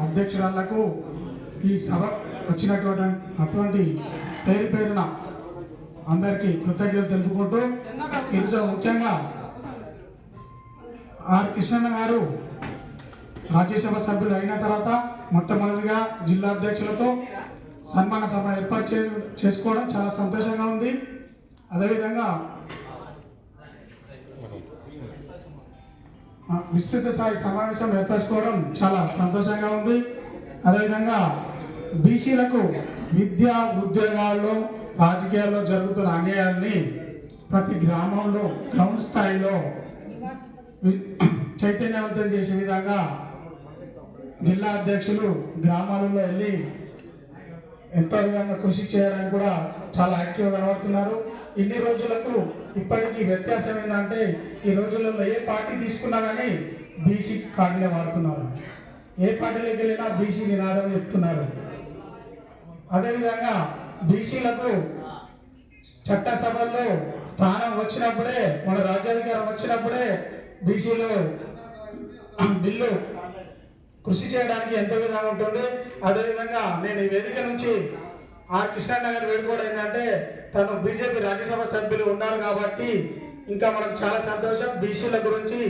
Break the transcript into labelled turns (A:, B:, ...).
A: అధ్యక్షురాళ్ళకు ఈ సభ వచ్చినటువంటి అటువంటి పేరు పేరున అందరికీ కృతజ్ఞతలు తెలుపుకుంటూ ఈరోజు ముఖ్యంగా ఆర్ కృష్ణన్న గారు రాజ్యసభ సభ్యులు అయిన తర్వాత మొట్టమొదటిగా జిల్లా అధ్యక్షులతో సన్మాన సభ ఏర్పాటు చే చేసుకోవడం చాలా సంతోషంగా ఉంది. అదేవిధంగా విస్తృత స్థాయి సమావేశం ఏర్పరచుకోవడం చాలా సంతోషంగా ఉంది. అదేవిధంగా బీసీలకు విద్య ఉద్యోగాల్లో రాజకీయాల్లో జరుగుతున్న అన్యాయాన్ని ప్రతి గ్రామంలో గ్రౌండ్ స్థాయిలో వి- చైతన్యవంతం చేసే విధంగా జిల్లా అధ్యక్షులు గ్రామాలలో వెళ్ళి ఎంతో విధంగా కృషి చేయడానికి కూడా చాలా యాక్టివ్గా కనబడుతున్నారు ఇన్ని రోజులకు ఇప్పటికీ వ్యత్యాసం ఏంటంటే ఈ రోజులలో ఏ పార్టీ తీసుకున్నా కానీ బీసీ కార్డులే వాడుతున్నారు. ఏ పార్టీలోకి వెళ్ళినా బీసీ నినాదం చెప్తున్నారు. అదేవిధంగా బీసీలకు చట్టసభల్లో స్థానం వచ్చినప్పుడే మన రాజ్యాధికారం వచ్చినప్పుడే బీసీలు బిల్లు కృషి చేయడానికి ఎంత విధంగా ఉంటుంది. అదేవిధంగా నేను ఈ వేదిక నుంచి ఆర్ కృష్ణన్న గారు వేడుకోవడం ఏంటంటే తను బీజేపీ రాజ్యసభ సభ్యులు ఉన్నారు కాబట్టి ఇంకా మనకు చాలా సంతోషం. బీసీల గురించి